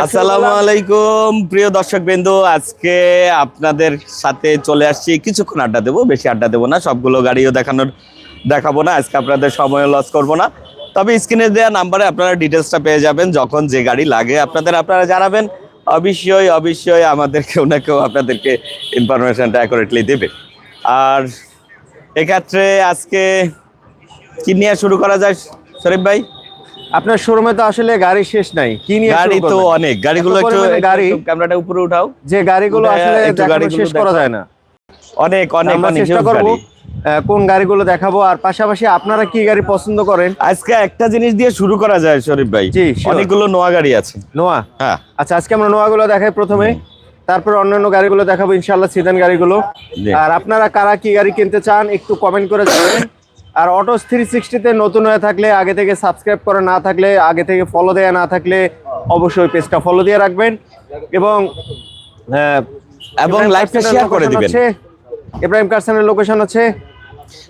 আসসালামু আলাইকুম প্রিয় দর্শক বিন্দু আজকে আপনাদের সাথে চলে আসছি। কিছুক্ষণ আড্ডা দেবো বেশি আড্ডা দেবো না সবগুলো গাড়িও দেখানোর দেখাবো না। আজকে আপনাদের সময় লস করব না। তবে স্ক্রিনে দেওয়া নাম্বারে আপনারা ডিটেলসটা পেয়ে যাবেন যখন যে গাড়ি লাগে। আপনাদের আপনারা জানাবেন অবশ্যই অবশ্যই আমাদের কেউ না কেউ আপনাদেরকে ইনফরমেশনটা অ্যাকুরেটলি দেবে। আর এক্ষেত্রে আজকে কি নিয়ে শুরু করা যায় শরীফ ভাই? আপনার শোরুমে তো আসলে গাড়ি শেষ নাই। কি নিয়ে গাড়ি তো অনেক। গাড়িগুলো একটু গাড়ি ক্যামেরাটা উপরে উঠাও। যে গাড়িগুলো আসলে দেখানো শেষ করা যায় না। অনেক অনেক অনেক চেষ্টা huge করব গাড়ি। কোন গাড়িগুলো দেখাবো আর পাশাপাশি আপনারা কি গাড়ি পছন্দ করেন? আজকে একটা জিনিস দিয়ে শুরু করা যায় শরীফ ভাই. অনেকগুলো নোয়া গাড়ি আছে। নোয়া? হ্যাঁ। আচ্ছা আজকে আমরা নোয়াগুলো দেখাই প্রথমে। তারপর অন্যান্য গাড়িগুলো দেখাবো ইনশাআল্লাহ সিদান গাড়িগুলো। আর আপনারা কারা কি গাড়ি কিনতে চান একটু কমেন্ট করে জানাবেন। আর অটোস থ্রি সিক্সটিতে নতুন হয়ে থাকলে আগে থেকে সাবস্ক্রাইব করা না থাকলে আগে থেকে ফলো দেওয়া না থাকলে অবশ্যই পেজটা ফলো দিয়ে রাখবেন। এবং আহ, এবং লাইভটা শেয়ার করে দিবেন। হচ্ছে- ইব্রাহিম কারসানের লোকেশন আছে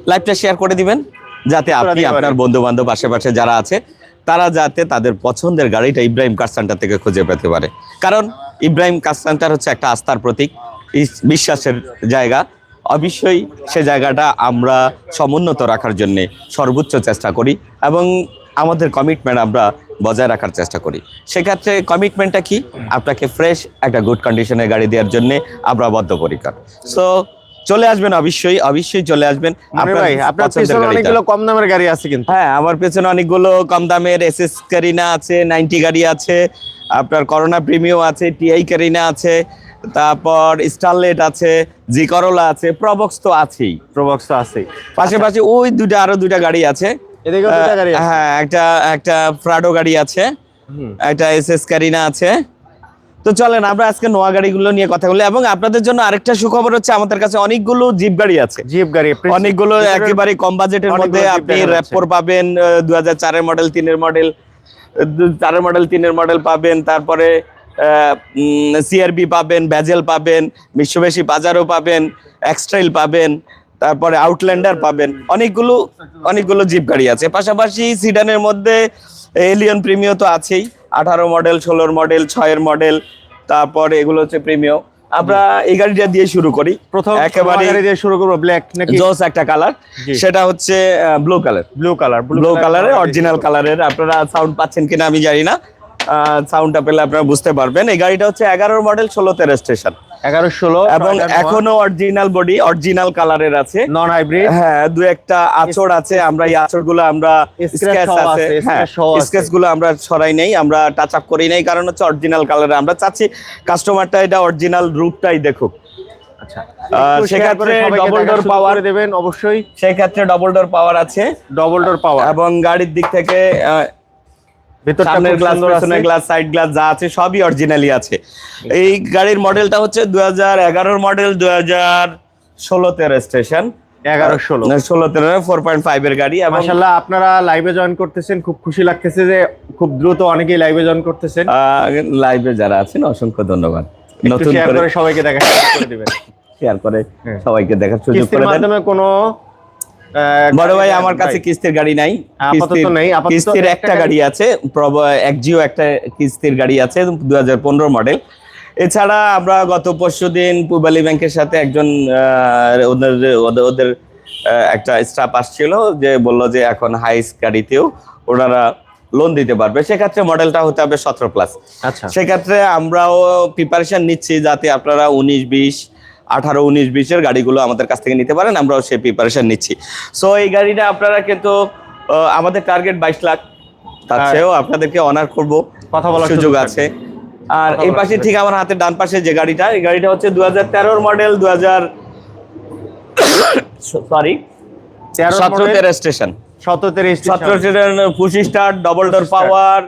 লাইভটা শেয়ার করে দিবেন যাতে আপনি আপনার। বন্ধু বান্ধব আশেপাশে যারা আছে তারা যাতে তাদের পছন্দের গাড়িটা ইব্রাহিম কার সেন্টার থেকে খুঁজে পেতে পারে। কারণ ইব্রাহিম কার সেন্টার হচ্ছে একটা আস্থার প্রতীক। বিশ্বাসের জায়গা। অবশ্যই সে জায়গাটা আমরা সমুন্নত রাখার জন্য সর্বোচ্চ চেষ্টা করি এবং আমাদের কমিটমেন্ট আমরা বজায় রাখার চেষ্টা করি। সেক্ষেত্রে কমিটমেন্টটা কি? আপনাকে ফ্রেশ একটা গুড কন্ডিশনের গাড়ি দেওয়ার জন্য আমরা বদ্ধপরিকর সো চলে আসবেন অবশ্যই অবশ্যই চলে আসবেন। আপনার পিছনে। অনেকগুলো কম দামের গাড়ি আছে কিন্তু। হ্যাঁ আমার পেছনে অনেকগুলো কম দামের এস এস কারিনা আছে নাইনটি গাড়ি আছে আপনার করোনা প্রিমিও আছে টিআই কারিনা আছে তারপর স্টারলেট আছে জি করোলা আছে প্রবক্স তো আছেই। প্রবক্স তো আছে পাশাপাশি ওই দুইটা আরও দুইটা গাড়ি আছে। দুটা গাড়ি আছে? হ্যাঁ একটা একটা ফ্রাডো গাড়ি আছে একটা এস এস কারিনা আছে। তো চলেন আমরা আজকে নোয়া গাড়িগুলো নিয়ে কথা বলি এবং আপনাদের জন্য আরেকটা সুখবর হচ্ছে আমাদের কাছে অনেকগুলো জিপ গাড়ি আছে। জিপ গাড়ি অনেকগুলো একেবারে কম বাজেটের মধ্যে আপনি র্যাপোর পাবেন দু হাজার চারের মডেল তিনের মডেল চারের মডেল তিনের মডেল পাবেন তারপরে সিআরবি পাবেন ব্যাজেল পাবেন বিশ্ববেশী বাজারও পাবেন এক্সট্রাইল পাবেন তারপরে আউটল্যান্ডার পাবেন। অনেকগুলো অনেকগুলো জিপ গাড়ি আছে। পাশাপাশি সিডানের মধ্যে এলিয়ন প্রিমিও তো আছেই। আঠারো মডেল ষোলোর মডেল ছয়ের মডেল তারপর এগুলো হচ্ছে প্রিমিও আমরা এই গাড়িটা দিয়ে শুরু করি। প্রথম একেবারে দিয়ে শুরু করব ব্ল্যাক নাকি? জোস একটা কালার সেটা হচ্ছে blue colour blue colour blue কালারের অরিজিনাল কালারের আপনারা সাউন্ড পাচ্ছেন কিনা আমি জানি না। সাউন্ডটা পেলে আপনারা বুঝতে পারবেন। এই গাড়িটা হচ্ছে এগারোর মডেল ষোলোতে রেজিস্ট্রেশন এগারো ষোলো এবং এখনও অরিজিনাল বডি অরিজিনাল কালারের আছে। নন হাইব্রিড হ্যাঁ দু একটা আচড় আছে। আমরা এই আচড়গুলো আমরা স্ক্র্যাচ আছে। হ্যাঁ গুলো আমরা সরাই নেই আমরা টাচ আপ করি নাই। কারণ হচ্ছে অরিজিনাল কালারে আমরা চাচ্ছি কাস্টমারটা এটা অরিজিনাল রূপটাই দেখুক। আচ্ছা। সেক্ষেত্রে double door power- দেবেন অবশ্যই। সেই ক্ষেত্রে ডবল ডোর পাওয়ার আছে। ডবল ডোর পাওয়ার এবং গাড়ির দিক থেকে সামনের খুব গ্লাস পেছনের গ্লাস সাইড গ্লাস যা আছে সবই অরিজিনালি আছে। এই গাড়ির মডেলটা হচ্ছে দু হাজার মডেল দু হাজার ষোলোতে রেজিস্ট্রেশন এগারো ষোলো। ষোলোতে ফোর পয়েন্ট ফাইভ এর গাড়ি আপনারা লাইভে জয়েন করতেছেন খুব খুশি লাগতেছে যে খুব দ্রুত অনেকেই লাইভে জয়েন করতেছেন। লাইভে যারা আছেন অসংখ্য ধন্যবাদ। নতুন করে সবাইকে দেখা করে দিবেন। শেয়ার করে। সবাইকে দেখার সুযোগ করে মাধ্যমে কোনো বড় ভাই আমার কাছে। কিস্তির গাড়ি নাই। আপাতত কিস্তির- কিস্তির একটা গাড়ি আছে এক জিও একটা কিস্তির গাড়ি আছে দু হাজার পনেরো মডেল এছাড়া আমরা গত পরশু দিন পূবালী ব্যাংকের সাথে একজন ওদের ওদের- একটা স্টাফ আসছিল যে বলল যে এখন হাইস গাড়িতেও ওনারা লোন দিতে পারবে। সেক্ষেত্রে মডেলটা হতে হবে সতেরো প্লাস আচ্ছা। সেক্ষেত্রে আমরাও প্রিপারেশন নিচ্ছি যাতে আপনারা উনিশ বিশ আঠারো উনিশ বিশের গাড়িগুলো আমাদের কাছ থেকে নিতে পারেন আমরাও সেই প্রিপারেশন নিচ্ছি। সো এই গাড়িটা আপনারা কিন্তু আমাদের টার্গেট বাইশ লাখ। তার চেয়েও আপনাদেরকে অনার করব। কথা বলার সুযোগ আছে। আর এই পাশে ঠিক আমার হাতে ডান পাশে যে গাড়িটা এই গাড়িটা হচ্ছে দু হাজার তেরোর মডেল দু হাজার সরি তেরো সতেরোতে রেজিস্ট্রেশন সতেরো সতেরো পুশি star double door power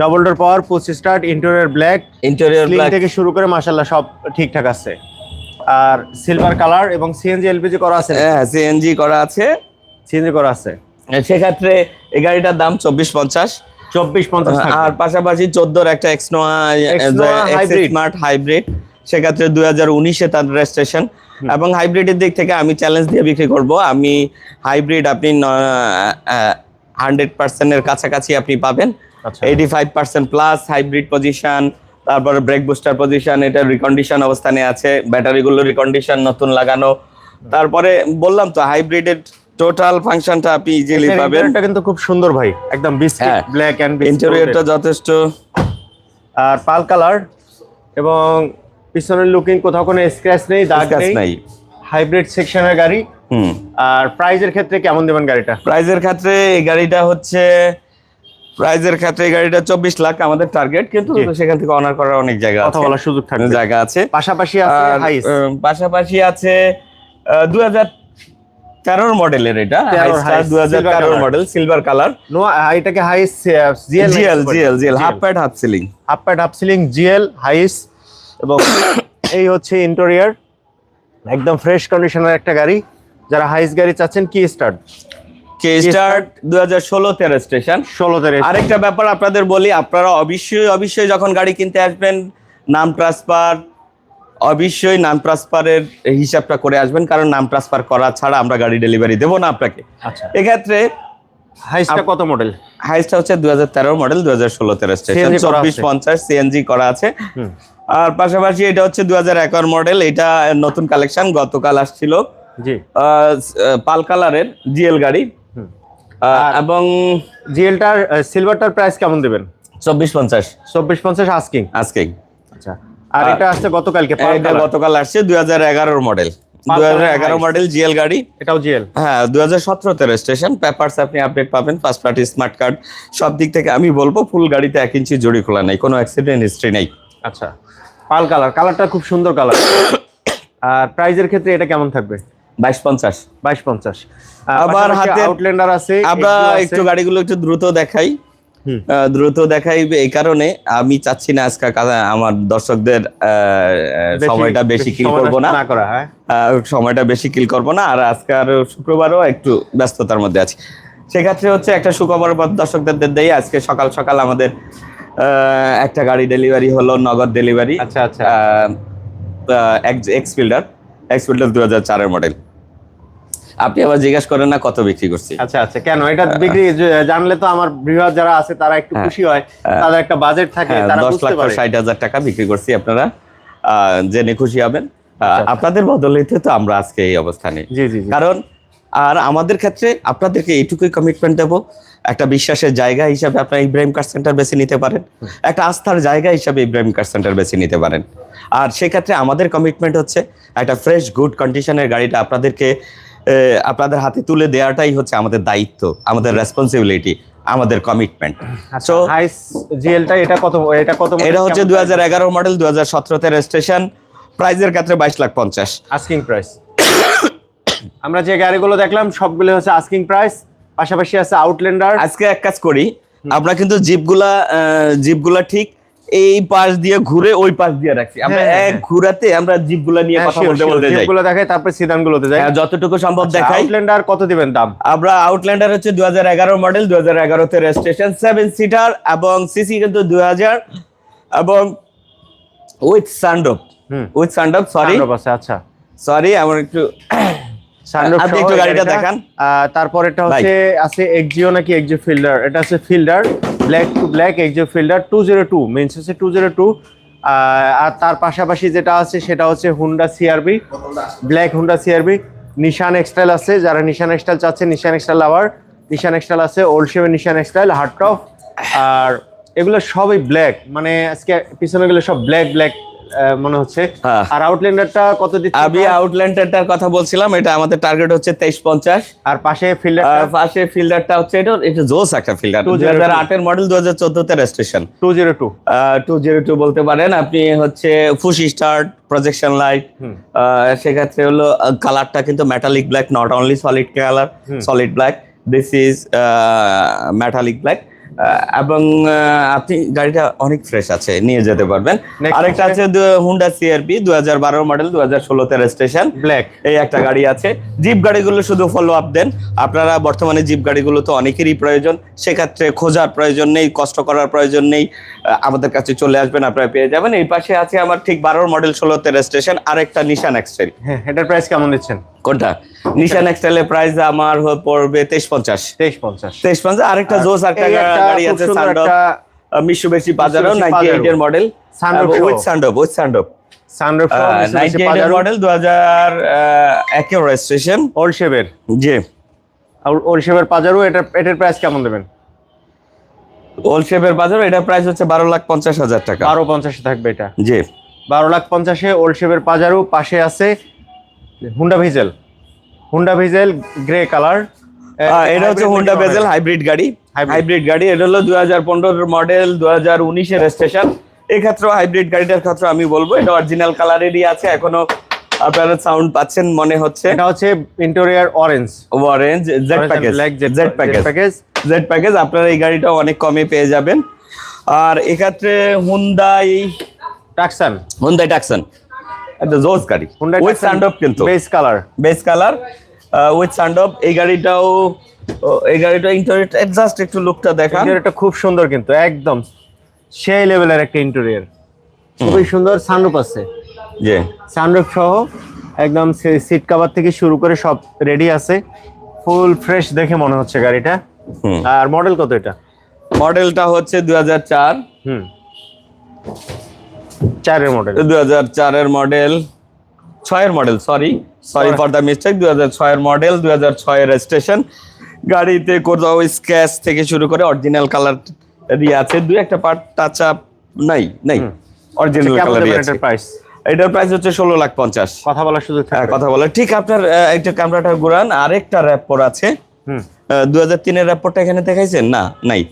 double door power push start interior black interior sling থেকে শুরু করে মাশাল্লাহ সব ঠিকঠাক আছে। আর সিলভার কালার এবং সিএনজি এলপিজি করা আছে হ্যাঁ সিএনজি করা আছে। সিএনজি করা আছে। সেক্ষেত্রে এই গাড়িটার দাম চব্বিশ পঞ্চাশ। চব্বিশ পঞ্চাশ আর পাশাপাশি চোদ্দোর একটা এক্সনোয়া স্মার্ট হাইব্রিড সেক্ষেত্রে দুই হাজার উনিশে তার রেজিস্ট্রেশন এবং হাইব্রিডের দিক থেকে আমি চ্যালেঞ্জ দিয়ে বিক্রি করব। আমি হাইব্রিড আপনি হান্ড্রেড পার্সেন্টের কাছাকাছি আপনি পাবেন। Eighty five percent plus hybrid position তারপরে ব্রেক বুস্টার পজিশন এটা রিকন্ডিশন অবস্থানে আছে ব্যাটারিগুলো রিকন্ডিশন নতুন লাগানো। তারপরে বললাম তো হাইব্রিডের টোটাল ফাংশনটা আপনি ইজিলি পাবেন। এটা কিন্তু খুব সুন্দর ভাই একদম বিস্কিট। ব্ল্যাক এন্ড ইন্টেরিয়রটা যথেষ্ট। আর পাল কালার এবং পিছনের লুকিং কোথাও কোনো স্ক্র্যাচ নেই দাগ নেই। হাইব্রিড সেকশনের গাড়ি। হুম। আর প্রাইজের ক্ষেত্রে কেমন দেবেন গাড়িটা? প্রাইজের ক্ষেত্রে এই গাড়িটা হচ্ছে প্রাইজের ক্ষেত্রে গাড়িটা চব্বিশ লাখ আমাদের টার্গেট কিন্তু সেখান থেকে অনার করার অনেক জায়গা কথা বলার সুযোগ থাকবে। জায়গা আছে। পাশাপাশি পাশাপাশি আছে দু হাজার তেরোর মডেলের এটা। 13 দু হাজার তেরোর মডেল সিলভার কালার নো এটাকে Hiace GL GL GL GL half pad half ceiling half pad half ceiling GL Hiace এবং এই হচ্ছে ইন্টেরিয়র একদম ফ্রেশ কন্ডিশনের একটা গাড়ি। যারা হাইস গাড়ি চাচ্ছেন কি স্টার্ট ষোলোতে আরেকটা ব্যাপার আপনাদের বলি আপনারা অবশ্যই অবশ্যই যখন গাড়ি কিনতে আসবেন নাম ট্রান্সফার অবশ্যই নাম ট্রান্সফারের হিসাবটা করে আসবেন কারণ নাম ট্রান্সফার করা ছাড়া আমরা গাড়ি ডেলিভারি দেবো না আপনাকে। আচ্ছা। এক্ষেত্রে হাইসটা কত মডেল হাইস্টটা হচ্ছে দু তেরো মডেল দু হাজার ষোলোতে রেজিস্ট্রেশন CNG করা চব্বিশ পঞ্চাশ সিএনজি করা আছে। আর পাশাপাশি এটা হচ্ছে দু হাজার মডেল এটা নতুন কালেকশন গতকাল আসছিল। জি। পাল কালারের জিএল গাড়ি। এবং জিএলটার সিলভারটার প্রাইস কেমন দেবেন? চব্বিশ পঞ্চাশ। চব্বিশ পঞ্চাশ আস্কিং আজকে আচ্ছা। আর এটা আসছে গতকালকে এটা। গতকাল আসছে দুই হাজার এগারোর মডেল দুই হাজার এগারো। মডেল জিএল গাড়ি। এটাও জিএল হ্যাঁ দুই হাজার সতেরোতে রেজিস্ট্রেশন পেপারস আপনি আপডেট পাবেন ফার্স্ট পার্টি স্মার্ট কার্ড সব দিক থেকে আমি বলব ফুল গাড়িতে এক ইঞ্চি জড়ি খোলা নেই কোনো অ্যাক্সিডেন্ট হিস্ট্রি নেই। আচ্ছা। পাল কালার কালারটা খুব সুন্দর কালার আর প্রাইজের ক্ষেত্রে এটা কেমন থাকবে? বাইশ পঞ্চাশ। বাইশ পঞ্চাশ। আবার হাতে- আউটল্যান্ডার আছে আমরা একটু গাড়িগুলো একটু দ্রুত দেখাই। দ্রুত দেখাই এই কারণে আমি চাচ্ছি না আজকে আমার দর্শকদের সময়টা বেশি কিল করব না। হ্যাঁ। সময়টা বেশি কিল করব না। আর আজকে আর শুক্রবারও একটু ব্যস্ততার মধ্যে আছি। সেক্ষেত্রে হচ্ছে একটা সুখবর দর্শকদের দেই। আজকে সকাল সকাল আমাদের একটা গাড়ি ডেলিভারি হলো নগদ ডেলিভারি আচ্ছা আচ্ছা। এক্স ফিল্ডার এক্স ফিল্ডার দু হাজার চারের মডেল আপনি আবার জিজ্ঞাসা করেন না কত বিক্রি করছি। আচ্ছা আচ্ছা কেন? এটা বিক্রি জানলে তো আমার বৃহৎ যারা আছে তারা একটু হ্যাঁ। খুশি হয় তাদের একটা বাজেট থাকে হ্যাঁ, দশ লাখ পারে। ষাট হাজার টাকা বিক্রি করছি আপনারা। জেনে খুশি হবেন। আচ্ছা। আপনাদের বদলেতে তো আমরা আজকে এই অবস্থানে। কারণ আর আমাদের ক্ষেত্রে আপনাদেরকে এইটুকুই কমিটমেন্ট দেবো। একটা বিশ্বাসের জায়গা হিসাবে আপনারা ইব্রাহিম কার সেন্টার বেছে নিতে পারেন। একটা আস্থার জায়গা হিসাবে ইব্রাহিম কার সেন্টার বেছে নিতে পারেন। আর সেক্ষেত্রে আমাদের কমিটমেন্ট হচ্ছে একটা ফ্রেশ গুড কন্ডিশনের গাড়িটা আপনাদেরকে আপনাদের হাতে তুলে দেওয়াটাই হচ্ছে আমাদের দায়িত্ব আমাদের রেসপন্সিবিলিটি আমাদের কমিটমেন্ট হাইস জিএলটা এটা কত এটা কত এটা হচ্ছে দুই হাজার এগারো মডেল দুই হাজার সতেরোতে রেজিস্ট্রেশন প্রাইজের ক্ষেত্রে বাইশ লাখ পঞ্চাশ। আস্কিং প্রাইস আমরা যে গাড়িগুলো দেখলাম সবগুলো হচ্ছে আস্কিং প্রাইস পাশাপাশি আছে আউটল্যান্ডার আজকে এক কাজ করি আমরা কিন্তু জিপগুলা জিপগুলা ঠিক এই পাশ দিয়ে ঘুরে ওই পাশ দিয়ে রাখছি। আমরা হ্যাঁ, হ্যাঁ, এক ঘুরাতে আমরা জিপগুলা নিয়ে কথা বলতে বলতে যাই। গুলো দেখাই তারপরে সিদান গুলোতে যাই। হ্যাঁ, যতটুকু সম্ভব দেখাই। আউটল্যান্ডার কত দিবেন দাম? আমরা আউটল্যান্ডার হচ্ছে দু হাজার এগারো মডেল দু হাজার এগারোতে রেজিস্ট্রেশন সেভেন সিটার এবং সিসি কিন্তু দু হাজার এবং with sunroof hmm. With sunroof sorry Sunroof আছে আচ্ছা। সরি আমার একটু আপনি একটু গাড়িটা দেখান। তারপর এটা হচ্ছে আছে এক্সিও নাকি এক্সিও ফিল্ডার এটা হচ্ছে Fielder black two black Axio Fielder two zero two means হচ্ছে টু জিরো টু আর তার পাশাপাশি যেটা আছে সেটা হচ্ছে Honda CRV black Honda CRV Nissan X Trail আছে, যারা নিশান এক্সটাইল চাচ্ছে নিশান এক্সটাইল আবার নিশান এক্সটাইল আছে old শেভের Nissan X Trail hard top আর এগুলো সবই ব্ল্যাক মানে আজকে পিছনে গেলে সব ব্ল্যাক ব্ল্যাক মনে হচ্ছে। হ্যাঁ। আর আউটল্যান্ডারটা কত দিচ্ছে? আমি আউটল্যান্ডারটার কথা বলছিলাম এটা আমাদের টার্গেট হচ্ছে তেইশ পঞ্চাশ। আর পাশে ফিল্ডার আর পাশে ফিল্ডারটা হচ্ছে এটা এটা জোস একটা ফিল্ডার দু 202 হাজার আটের মডেল দু হাজার চোদ্দতে registration two zero two two zero two বলতে পারেন আপনি হচ্ছে ফুসি স্টার্ট প্রজেকশন লাইট। সেক্ষেত্রে হলো কালারটা কিন্তু metallic black not only solid colour solid black this is metallic black এবং আপনি গাড়িটা অনেক ফ্রেশ আছে নিয়ে যেতে পারবেন। আরেকটা আছে হুন্ডা সিআরপি দু হাজার বারো মডেল দু হাজার ষোলোতে রেজিস্ট্রেশন ব্ল্যাক এই একটা গাড়ি আছে। জিপ গাড়িগুলো শুধু ফলো আপ দেন। আপনারা বর্তমানে জিপ গাড়িগুলো তো অনেকেরই প্রয়োজন। সেক্ষেত্রে খোঁজার প্রয়োজন নেই কষ্ট করার প্রয়োজন নেই। আমাদের কাছে চলে আসবেন আপনারা পেয়ে যাবেন। এই পাশে আছে আমার ঠিক বারোর মডেল ষোলোতে রেজিস্ট্রেশন আরেকটা নিশান এক্সটেল হ্যাঁ এটার প্রাইস কেমন দিচ্ছেন? কোনটা? নিশান এক্সটেলের প্রাইস আমার পড়বে তেইশ পঞ্চাশ। তেইশ পঞ্চাশ। তেইশ পঞ্চাশ আরেকটা জোস একটা একটা গাড়ি আছে sunroof Mitsubishi Mitsubishi ninety Pajero। Model Sunroof উইথ। সানডপ উইথ সানডপ এইটের মডেল দু হাজার একের রেজিস্ট্রেশন ওল্ড শেপের জি। ওল্ড শেপের পাজারো এটা এটার প্রাইস কেমন দেবেন? ওল্ড শেপের বাজার এটা প্রাইস হচ্ছে বারো লাখ পঞ্চাশ হাজার টাকা। বারো পঞ্চাশে থাকবে এটা। জি। বারো লাখ পঞ্চাশে ওল্ড শেপের পাজারো পাশে আছে Honda Vezel Honda Vezel grey colour এটা হচ্ছে হোন্ডা বেজেল হাইব্রিড গাড়ি। হাইব্রিড গাড়ি। এটা হলো দুই হাজার পনেরোর মডেল দু হাজার উনিশের রেজিস্ট্রেশন এক্ষেত্রে হাইব্রিড গাড়িটার ক্ষেত্রে আমি বলব এটা অরিজিনাল কালারেরই আছে এখনও আপনারা সাউন্ড পাচ্ছেন মনে হচ্ছে। এটা হচ্ছে interior orange orange Z package Z package Z package আপনারা এই গাড়িটা অনেক কমে পেয়ে যাবেন। আর এক্ষেত্রে হুন্দাই টাকসান হুন্দাই টাকসন একটা জোস গাড়ি। হুন্ডা উইথ সানডপ কিন্তু। Base colour base colour with sunroof এই গাড়িটাও এই গাড়িটা ইন্টারিয়র জাস্ট একটু লুকটা দেখা ইন্টেরিয়রটা খুব সুন্দর কিন্তু একদম সেই লেভেলের একটা ইন্টেরিয়র খুবই সুন্দর সানরুফ আছে। জি। সানরুফ সহ একদম সিট কভার থেকে শুরু করে সব রেডি আছে। ফুল ফ্রেশ দেখে মনে হচ্ছে গাড়িটা। আর মডেল কত এটা? মডেলটা হচ্ছে দুই হাজার চার। হুম। চারের মডেল দুই হাজার চারের মডেল ছয়ের model sorry sorry for the mistake দুই হাজার ছয়ের মডেল দুই হাজার ছয়ের রেজিস্ট্রেশন গাড়িতে কোথাও স্ক্যাচ থেকে শুরু করে অরিজিনাল কালার দিয়ে আছে। দুই একটা পার্ট টাচ আপ নাই নাই। অরিজিনাল কালার আছে। প্রাইস এটার প্রাইস হচ্ছে ষোলো লাখ পঞ্চাশ। কথা বলার সুযোগ হ্যাঁ, কথা বলে ঠিক আপনার একটা ক্যামেরাটা ঘুরান। আরেকটা র্যাপর আছে। দু হাজার তিনের র্যাপরটা এখানে দেখাইছেন? না নাই।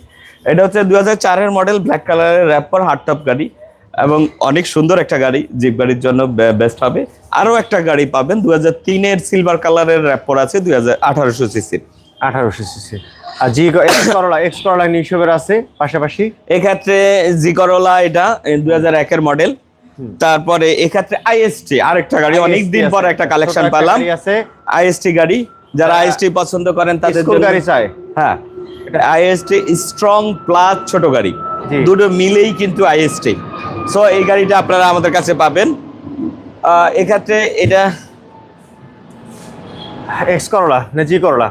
এটা হচ্ছে দু হাজার চারের মডেল ব্ল্যাক কালারের র্যাপর হার্ডটপ গাড়ি। এবং অনেক সুন্দর একটা গাড়ি জিপ গাড়ির জন্য বেস্ট হবে। আরও একটা গাড়ি পাবেন দু হাজার তিনের সিলভার কালারের র্যাপর আছে দুই হাজার আঠারোশো সিসির আঠারোশো সিসি আর G X Corolla X Corolla নিউশোভের আছে পাশাপাশি? এক্ষেত্রে জি করোলা এটা দুই হাজার একের মডেল তারপরে এক্ষেত্রে আইএসটি আরেকটা গাড়ি অনেক দিন আছে। পর একটা কালেকশন একটা পেলাম। গাড়ি আইএসটি গাড়ি যারা আইএসটি পছন্দ করেন তাদের গাড়ি চায় হ্যাঁ। আইএসটি স্ট্রং প্লাস ছোট গাড়ি। দুটো মিলেই কিন্তু আইএসটি সো এই গাড়িটা আপনারা আমাদের কাছে পাবেন। এক্ষেত্রে এটা এক্স করলা না জি করলা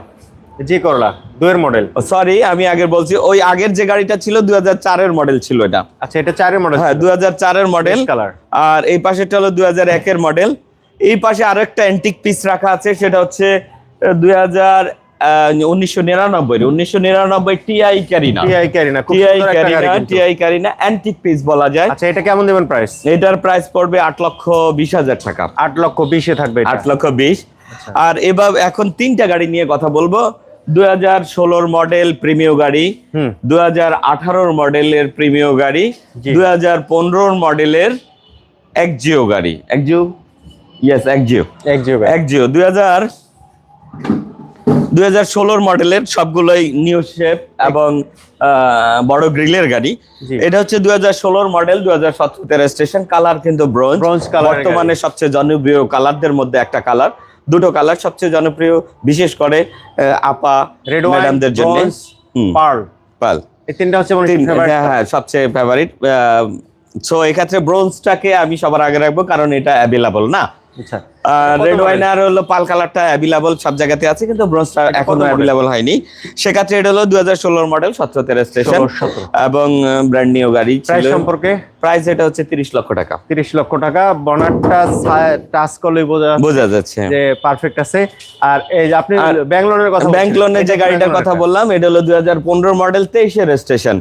জি করলা দুয়ের মডেল সরি আমি আগে বলছি ওই আগের যে গাড়িটা ছিল দুই হাজার চারের মডেল ছিল এটা। আচ্ছা এটা চারের মডেল হ্যাঁ দুই হাজার চারের মডেল কালার আর এই পাশেটা হলো দুই হাজার একের মডেল এই পাশে আরও একটা অ্যান্টিক পিস রাখা আছে সেটা হচ্ছে দুই হাজার উনিশশো নিরানব্বই উনিশশো নিরানব্বই TI Carina TI Carina TI Carina. TI Carina antique piece বলা যায়। আচ্ছা এটা কেমন দেবেন প্রাইস এটার প্রাইস পড়বে আট লক্ষ বিশ হাজার টাকা। আট লক্ষ বিশে থাকবে আট লক্ষ বিশ। আর এবার এখন তিনটা গাড়ি নিয়ে কথা বলব। দুই হাজার ষোলোর মডেল প্রিমিয় গাড়ি দুই হাজার আঠারোর মডেলের প্রিমিয় গাড়ি। দুই হাজার পনেরোর মডেলের একজিও গাড়ি। একজিও ইয়েস একজিও এক জিও একজিও দুই হাজার দুই হাজার ষোলোর মডেলের সবগুলোই নিউ শেপ এবং বড় গ্রিলের গাড়ি। এটা হচ্ছে দুই হাজার ষোলোর মডেল দুই হাজার সতেরোতে রেজিস্ট্রেশন কালার কিন্তু ব্রোঞ্জ Bronze কালারের বর্তমানে সবচেয়ে জনপ্রিয় কালারদের মধ্যে একটা কালার দুটো কালার সবচেয়ে জনপ্রিয় বিশেষ করে আপা রেড ম্যাডামদের জন্য। পার্ল পাল এই তিনটা হচ্ছে হ্যাঁ হ্যাঁ সবচেয়ে ফেভারিট সো এক্ষেত্রে ব্রোঞ্জটাকে আমি সবার আগে রাখব কারণ এটা অ্যাভেলেবল না। রেড ওয়াইন আর হলো পাল কালারটা অ্যাভেলেবল সব জায়গাতে আছে কিন্তু ব্রোঞ্জটা এখনও? অ্যাভেলেবল হয়নি। সেক্ষেত্রে এটা হলো দু হাজার ষোলোর মডেল সতেরোতে রেজিস্ট্রেশন 16 17 এবং ব্র্যান্ড নিউ গাড়ি প্রাইস সম্পর্কে? প্রাইস এটা হচ্ছে তিরিশ লক্ষ টাকা। তিরিশ লক্ষ টাকা। বনারটা টাচ করলেই বোঝা যাচ্ছে বোঝা যাচ্ছে। যে পারফেক্ট আছে। আর এই যে আপনি আর ব্যাঙ্গলোনের কথা ব্যাংক লোনের যে গাড়িটার কথা বললাম এটা হলো দুই হাজার পনেরো মডেল তেইশের 15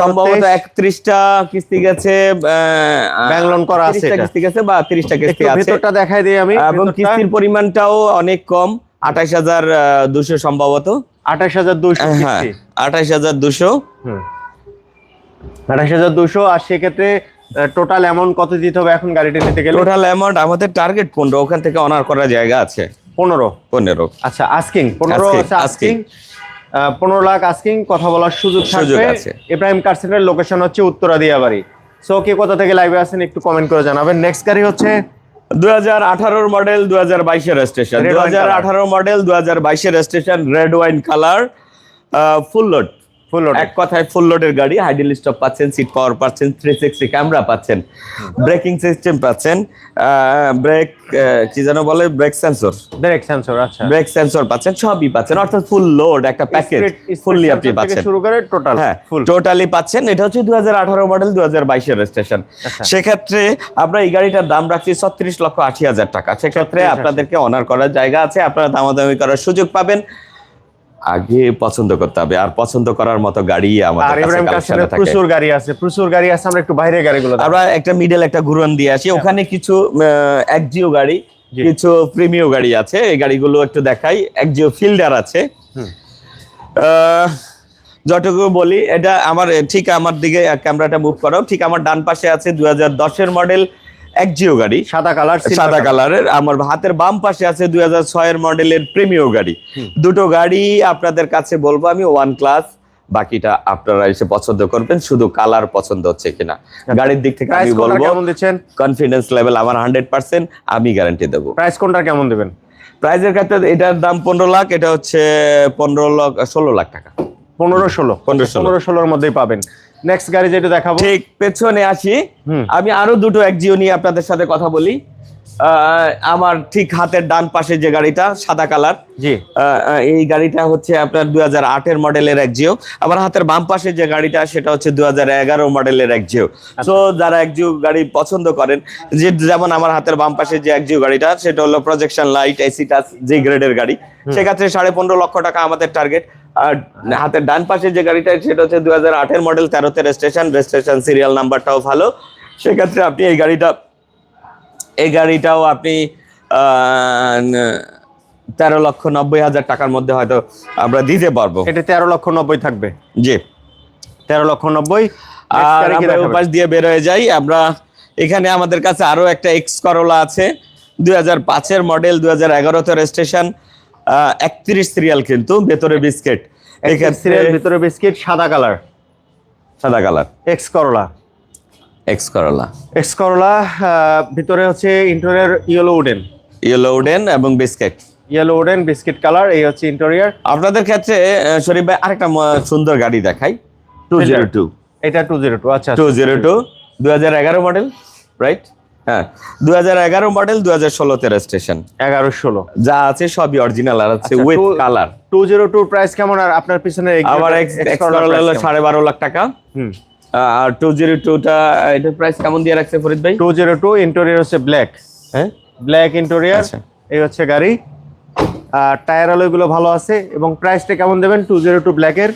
সম্ভবত 23 একত্রিশটা কিস্তি গেছে ব্যাংক লোন করা আছে এটা। কিস্তি গেছে বা তিরিশটা একটু কিস্তি আছে। ভেতরটা দেখাই দিই আমি এবং কিস্তির পরিমাণটাও অনেক কম আঠাশ হাজার দুশো সম্ভবত। আঠাশ হাজার দুশো হ্যাঁ আঠাশ হাজার দুশো। আঠাশ হাজার দুশো আর সেক্ষেত্রে টোটাল অ্যামাউন্ট কত দিতে হবে এখন গাড়িটা নিতে গেলে? টোটাল অ্যামাউন্ট আমাদের টার্গেট পনেরো ওখান থেকে অনার করার জায়গা আছে। পনেরো। পনেরো। আচ্ছা আস্কিং পনেরো Asking, হচ্ছে আস্কিং। পনেরো লাখ আস্কিং কথা বলার সুযোগ সুযোগ থাকবে আছে। ইব্রাহিম কার সেন্টারের লোকেশন হচ্ছে উত্তরা দিয়াবাড়ি সো কে কোথা থেকে লাইভে আসেন একটু কমেন্ট করে জানাবেন। নেক্সট গাড়ি হচ্ছে দুই হাজার আঠারোর মডেল দুই হাজার বাইশের স্টেশন দুই হাজার আঠারো মডেল দুই হাজার বাইশের station red wine colour full load এক কথায় ফুল লোডের গাড়ি হাইডেল স্টপ পাচ্ছেন সিট পাওয়ার পাচ্ছেন থ্রি সিক্সটি ক্যামেরা পাচ্ছেন ব্রেকিং সিস্টেম পাচ্ছেন ব্রেক কি যেন বলে ব্রেক সেন্সর ডাইরেক্ট সেন্সর আচ্ছা। ব্রেক সেন্সর পাচ্ছেন সবই পাচ্ছেন অর্থাৎ ফুল লোড একটা প্যাকেজ ফুললি আপনি পাচ্ছেন। শুরু করে টোটাল হ্যাঁ ফুল টোটালি পাচ্ছেন এটা হচ্ছে দুই হাজার আঠারো মডেল দুই হাজার বাইশের রেজিস্ট্রেশন। সেক্ষেত্রে আমরা এই গাড়িটার দাম রাখছি ছত্রিশ লক্ষ আশি হাজার টাকা। সেক্ষেত্রে আপনাদেরকে অনার করার জায়গা আছে আপনারা দামাদামি করার সুযোগ পাবেন। আগে পছন্দ করতে হবে। আর পছন্দ করার মতো গাড়ি আমাদের কাছে প্রচুর গাড়ি আছে প্রচুর গাড়ি আছে আমরা একটু বাইরে গাড়িগুলো আমরা একটা মিডল একটা ঘুরন দিয়ে আসি। ওখানে কিছু একজিও গাড়ি কিছু প্রিমিয় গাড়ি আছে। এই গাড়িগুলো একটু দেখাই। একজিও ফিল্ডার আছে। আহ, যতটুকু বলি এটা আমার ঠিক আমার দিকে ক্যামেরাটা মুভ করো। ঠিক আমার ডান পাশে আছে দু হাজার দশের মডেল একজিও গাড়ি। সাদা কালার সাদা কালারের। আমার হাতের বাম পাশে আছে দুই হাজার ছয়ের মডেলের প্রিমিয় গাড়ি। দুটো গাড়ি আপনাদের কাছে বলব আমি ওয়ান ক্লাস। বাকিটা আপনারা এসে পছন্দ করবেন শুধু কালার পছন্দ হচ্ছে কিনা। গাড়ির দিক থেকে আমি বলব কনফিডেন্স লেভেল আমার হান্ড্রেড পার্সেন্ট আমি গ্যারান্টি দেবো। প্রাইস কোনটা কেমন দিবেন? প্রাইজের ক্ষেত্রে এটার দাম পনেরো লাখ এটা হচ্ছে পনেরো লাখ ষোলো লাখ টাকা। পনেরো ষোলো। 15 ষোলো। পনেরো ষোলোর মধ্যেই পাবেন। নেক্সট গাড়ি যেটা দেখাবো। ঠিক পেছনে আসি। আমি আরও দুটো একজিও নিয়ে আপনাদের সাথে কথা বলি। আমার ঠিক হাতের ডান পাশে যে গাড়িটা সাদা কালার। জি। এই গাড়িটা হচ্ছে আপনার দুই হাজার আটের মডেলের এক জিও। আমার হাতের বাম পাশে যে গাড়িটা সেটা হচ্ছে দুই হাজার এগারো মডেলের এক জিও। তো যারা এক জিও গাড়ি পছন্দ করেন যে যেমন আমার হাতের বাম পাশে যে এক জিও গাড়িটা সেটা হলো প্রজেকশন লাইট এসি টাচ যে গ্রেডের গাড়ি। সেক্ষেত্রে সাড়ে পনেরো লক্ষ টাকা আমাদের টার্গেট আর হাতের ডান পাশে যে গাড়িটা সেটা হচ্ছে দুই হাজার আটের মডেল তেরোতে রেজিস্ট্রেশন রেজিস্ট্রেশন সিরিয়াল নাম্বারটাও ভালো। সেক্ষেত্রে আপনি এই গাড়িটা এই গাড়িটাও আপনি তেরো লক্ষ নব্বই হাজার টাকার মধ্যে হয়তো আমরা দিতে পারব। এটা তেরো লক্ষ নব্বই থাকবে? জি। তেরো লক্ষ নব্বই। আর আমরা? ওপাশ দিয়ে বের হয়ে যাই। আমরা এখানে আমাদের কাছে আরও একটা এক্স করোলা আছে। দুই হাজার পাঁচের মডেল দুই হাজার এগারোতে রেজিস্ট্রেশন একত্রিশ সিরিয়াল কিন্তু ভেতরে বিস্কিট সিরিয়াল ভিতরে বিস্কিট সাদা কালার সাদা colour X Corolla X Corolla X Corolla ভিতরে হচ্ছে interior yellow wooden yellow wooden এবং biscuit yellow wooden biscuit colour এই হচ্ছে ইন্টেরিয়র আপনাদের ক্ষেত্রে শরীফ ভাই আরেকটা সুন্দর গাড়ি দেখাই। টু জিরো টু এটা টু জিরো টু আচ্ছা টু জিরো টু দু হাজার এগারো মডেল রাইট হ্যাঁ দু হাজার এগারো মডেল দু হাজার ষোলোতে রেজিস্ট্রেশন এগারো ষোলো। যা আছে সবই অরিজিনাল আর আছে উইথ কালার টু জিরো টুর প্রাইস কেমন আর আপনার পিছনে আমার সাড়ে বারো লাখ টাকা। হুম। আর টু জিরো টুটা এটার প্রাইস কেমন দিয়ে রাখছে ফরিদ ভাই? টু জিরো টু ইন্টেরিয়র হচ্ছে ব্ল্যাক হ্যাঁ? ব্ল্যাক ইন্টেরিয়র আচ্ছা। এই হচ্ছে গাড়ি। আর টায়ার আলোগুলো ভালো আছে এবং প্রাইসটা কেমন দেবেন? টু জিরো টু ব্ল্যাকের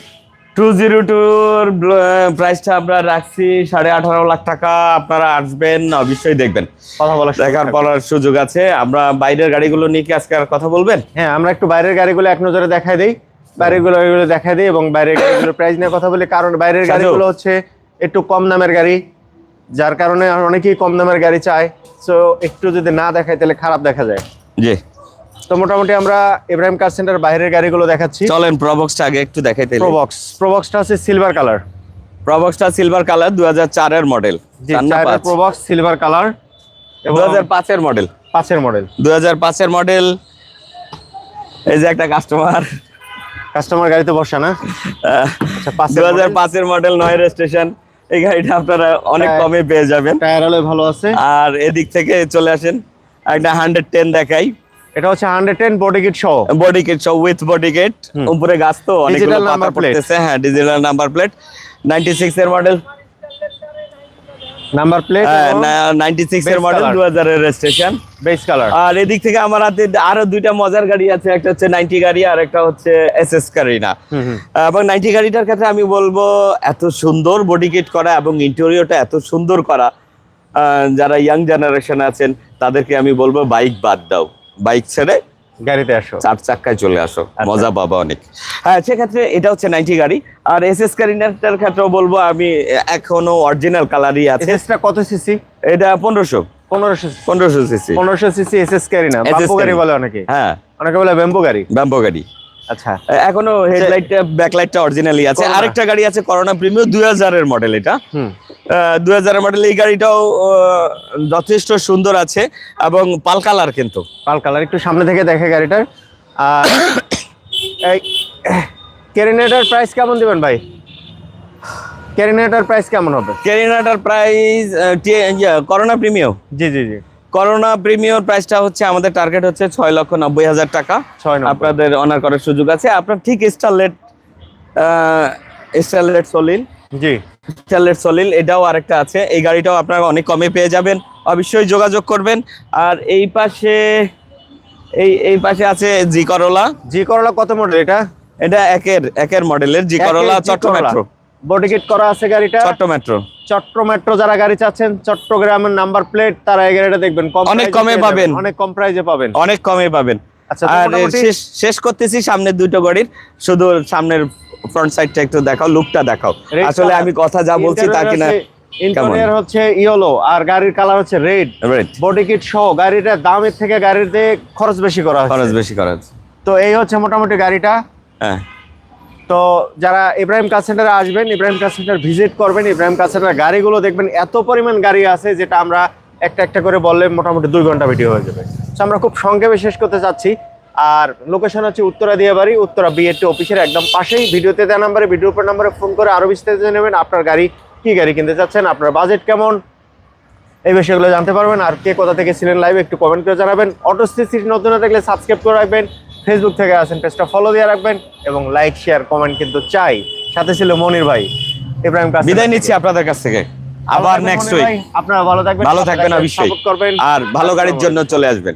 টু জিরো টুর প্রাইসটা আমরা রাখছি সাড়ে আঠারো লাখ টাকা। আপনারা আসবেন অবশ্যই দেখবেন। কথা বলা দেখার পড়ার সুযোগ আছে। আমরা বাইরের গাড়িগুলো নিয়ে কি আজকে আর কথা বলবেন? হ্যাঁ আমরা একটু বাইরের গাড়িগুলো এক নজরে দেখাই দিই। বাইরের গাড়িগুলো দেখাই দিই এবং বাইরের গাড়িগুলোর প্রাইস নিয়ে কথা বলি। কারণ বাইরের গাড়িগুলো হচ্ছে একটু কম দামের গাড়ি যার কারণে অনেকেই কম দামের গাড়ি চায়। সো একটু যদি না দেখায় তাহলে খারাপ দেখা যায়। জি। তো মোটামুটি আমরা ইব্রাহিম কার সেন্টার বাইরের গাড়িগুলো দেখাচ্ছি। চলেন প্রবক্সটা আগে একটু দেখাই দেখাইতে প্রবক্স প্রবক্সটা হচ্ছে সিলভার কালার প্রবক্সটা সিলভার কালার দু হাজার চারের model G Probox silver colour দু এবং হাজার পাঁচের মডেল পাঁচের মডেল দু হাজার পাঁচের মডেল এই যে একটা কাস্টমার কাস্টমার গাড়িতে বসে না? আচ্ছা পাঁচের দু হাজার পাঁচের মডেল নয় রেজিস্ট্রেশন এই গাড়িটা আপনারা অনেক হ্যাঁ। কমে পেয়ে যাবেন। টায়ার হলে ভালো আছে। আর এদিক থেকে চলে আসেন একটা হান্ড্রেড টেন দেখাই। এটা হচ্ছে হান্ড্রেড টেন বডি কিট সহ। বডি কিট সহ উইথ বডি কিট উপরে গাছ তো অনেকগুলো Digital পাতা number পড়তেছে। হ্যাঁ digital number plate ninety six এর model number plate ninety six এর মডেল color। দু হাজারের রেজিস্ট্রেশন বেস কালার আর এদিক থেকে আমার হাতে আরও দুইটা মজার গাড়ি আছে একটা হচ্ছে নাইনটি গাড়ি আর একটা হচ্ছে এস এস কারিনা এবং নাইনটি গাড়িটার ক্ষেত্রে আমি বলব এত সুন্দর বডি কিট করা এবং ইন্টেরিয়রটা এত সুন্দর করা যারা ইয়াং জেনারেশন আছেন তাদেরকে আমি বলব বাইক বাদ দাও। বাইক ছেড়ে গাড়িতে আসো। চার চাক্কায় চলে আসো। আচ্ছা। মজা পাবা অনেক। হ্যাঁ সেক্ষেত্রে এটা হচ্ছে নাইনটি গাড়ি। আর এস এস কারিনাটার ক্ষেত্রেও বলব আমি এখনও অরিজিনাল কালারই আছে। কত সিসি এটা পনেরোশো। পনেরোশো পনেরোশো সিসি পনেরোশো সিসি গাড়ি গাড়ি। বলে অনেকে। হ্যাঁ। অনেকে বলে ব্যাম্পো গাড়ি। ব্যাম্পো গাড়ি। আচ্ছা। এখনও হেডলাইটটা ব্যাকলাইটটা অরিজিনালি আছে। আরেকটা গাড়ি আছে করোনা প্রিমিয়াম দুই হাজারের মডেল এটা। হুম দুই হাজারের মডেল এই গাড়িটাও যথেষ্ট সুন্দর আছে এবং পাল কালার কিন্তু। পাল কালার একটু সামনে থেকে দেখে গাড়িটার। আর কেরিনেটার প্রাইস কেমন দিবেন ভাই? ক্যারিনেটার প্রাইস কেমন হবে? ক্যারিনাটার price Corona premium G G G. Corona premier প্রাইসটা হচ্ছে আমাদের টার্গেট হচ্ছে ছয় লক্ষ নব্বই হাজার টাকা। ছয় আপনাদের অনার করার সুযোগ আছে। আপনার ঠিক Starlet Starlet Salil ji. Starlet Salil এটাও আরেকটা আছে। এই গাড়িটাও আপনারা অনেক কমে পেয়ে যাবেন। অবশ্যই যোগাযোগ করবেন। আর এই পাশে এই এই পাশে আছে জি করোলা জি করলা কত মডেল এটা? এটা একের একের মডেলের জি করোলা চট্ট মেট্রো বডি কিট করা আছে গাড়িটা? চট্ট মেট্রো চট্ট মেট্রো যারা গাড়ি চাচ্ছেন চট্টগ্রামের নাম্বার প্লেট তারা এই গাড়িটা দেখবেন। অনেক কমে পাবেন। অনেক কম প্রাইজে পাবেন। অনেক কমে পাবেন। আচ্ছা আর শেষ শেষ করতেছি সামনের দুটো গাড়ির। শুধু সামনের ফ্রন্ট সাইডটা একটু দেখাও লুকটা দেখাও। আসলে আমি কথা যা বলছি তা কিনা ইন্টেরিয়র হচ্ছে ইয়েলো আর গাড়ির কালার হচ্ছে রেড রেড বডি কিট সহ গাড়িটার দামের থেকে গাড়িতে খরচ বেশি করা খরচ বেশি করা তো এই হচ্ছে মোটামুটি গাড়িটা। হ্যাঁ। তো যারা ইব্রাহিম কার সেন্টারে আসবেন ইব্রাহিম কার সেন্টার ভিজিট করবেন ইব্রাহিম কার সেন্টার গাড়িগুলো দেখবেন এত পরিমাণ গাড়ি আছে যেটা আমরা একটা একটা করে বললে মোটামুটি দুই ঘণ্টা ভিডিও হয়ে যাবে। তো আমরা খুব সংক্ষেপে শেষ করতে চাচ্ছি। আর লোকেশন হচ্ছে উত্তরা দিয়ে বাড়ি উত্তরা বিএটি অফিসের একদম পাশেই। ভিডিওতে দেওয়া নাম্বারে ভিডিও উপর নাম্বারে ফোন করে আরও বিস্তারিত জেনে নেবেন আপনার গাড়ি কি গাড়ি কিনতে চাচ্ছেন আপনার বাজেট কেমন। এই বিষয়গুলো জানতে পারবেন আর কে কোথা থেকে ছিলেন লাইভ একটু কমেন্ট করে জানাবেন। অটো সিটি নতুন হয়ে থাকলে সাবস্ক্রাইব করে রাখবেন ফেসবুক থেকে আসেন পেজটা ফলো দিয়ে রাখবেন এবং লাইক শেয়ার কমেন্ট কিন্তু চাই। সাথে ছিল মনির ভাই ইব্রাহিম বিদায় নিচ্ছি আপনাদের কাছ থেকে। আবার নেক্সট উইক আপনারা ভালো থাকবেন ভালো থাকবেন অবশ্যই। করবেন আর ভালো গাড়ির জন্য চলে আসবেন।